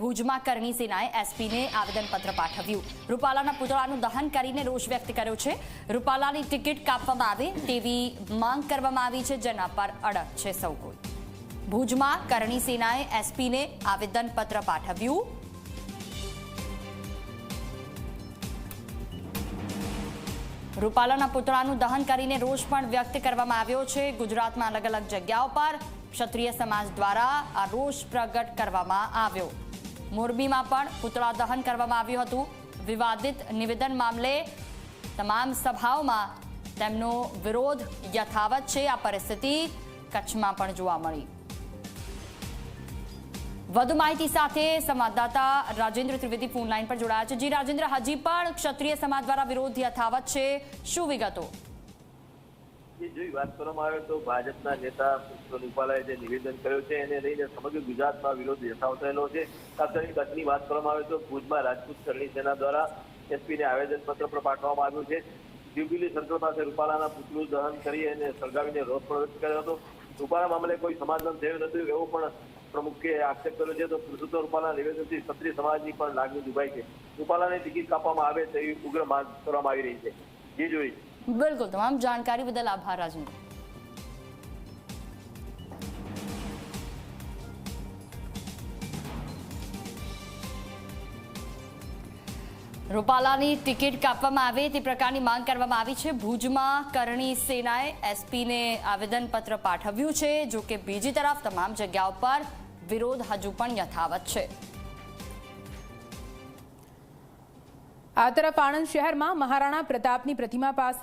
ભુજમાં કરણી સેનાએ એસપીને આવેદનપત્ર પાઠવ્યું. રૂપાલાના પુતળાનું દહન કરીને રોષ વ્યક્ત કર્યો છે. રૂપાલાની ટિકિટ કાપવામાં આવે તેવી માંગ કરવામાં આવી છે. જેના પર અડગ છે સૌ કોઈ. ભુજમાં કરણી સેનાએ એસપીને આવેદનપત્ર પાઠવ્યું. રૂપાલાના પુતળાનું દહન કરીને રોષ પણ વ્યક્ત કરવામાં આવ્યો છે. ગુજરાતમાં અલગ અલગ જગ્યાઓ પર ક્ષત્રિય સમાજ દ્વારા આ રોષ પ્રગટ કરવામાં આવ્યો. મોરબીમાં પણ પુતળા દહન કરવામાં આવ્યું હતું. વિવાદિત નિવેદન મામલે તમામ સભાઓમાં તેમનો વિરોધ યથાવત છે. આ પરિસ્થિતિ કચ્છમાં પણ જોવા મળી. વધુ માહિતી સાથે સંવાદદાતા રાજેન્દ્ર ત્રિવેદી ફોન લાઈન પર જોડાયા છે. જી રાજેન્દ્ર, હજી પણ ક્ષત્રિય સમાજ દ્વારા વિરોધ યથાવત છે. શું વિગતો? જો વાત કરવામાં આવે તો ભાજપના નેતા રૂપાલાએ જે નિવેદન કર્યું છે, એને લઈને સમગ્ર ગુજરાતમાં વિરોધ યથાવત થયેલો છે. ખાસ કરીને કચ્છની વાત કરવામાં આવે તો ભુજમાં રાજપૂત કરણી સેના દ્વારા એસપીને આવેદનપત્ર પણ પાઠવવામાં આવ્યું છે. જ્યુબિલી સર્કલ પાસે રૂપાલાના પુતળું દહન કરી અને સળગાવીને રોષ વ્યક્ત કર્યો હતો. રૂપાલા મામલે કોઈ સમાધાન થયું નથી એવો પણ પ્રમુખે આક્ષેપ કર્યો છે. તો પુરુષોત્તમ રૂપાલા નિવેદનથી ક્ષત્રિય સમાજની પણ લાગણી દુભાઈ છે. રૂપાલાને ટિકિટ કાપવામાં આવે તેવી ઉગ્ર માંગ કરવામાં આવી રહી છે. જે જોઈ બિલકુલ, તમામ જાણકારી બદલ આભાર, રાજેન્દ્ર. રૂપાલાની ટિકિટ કાપવામાં આવે તે પ્રકારની માંગ કરવામાં આવી છે. ભુજમાં કરણી સેનાએ એસપીને આવેદનપત્ર પાઠવ્યું છે, જો કે બીજી તરફ તમામ જગ્યાઓ પર વિરોધ હજુ પણ યથાવત છે. આ તરફ આણંદ શહેરમાં મહારાણા પ્રતાપની પ્રતિમા પાસે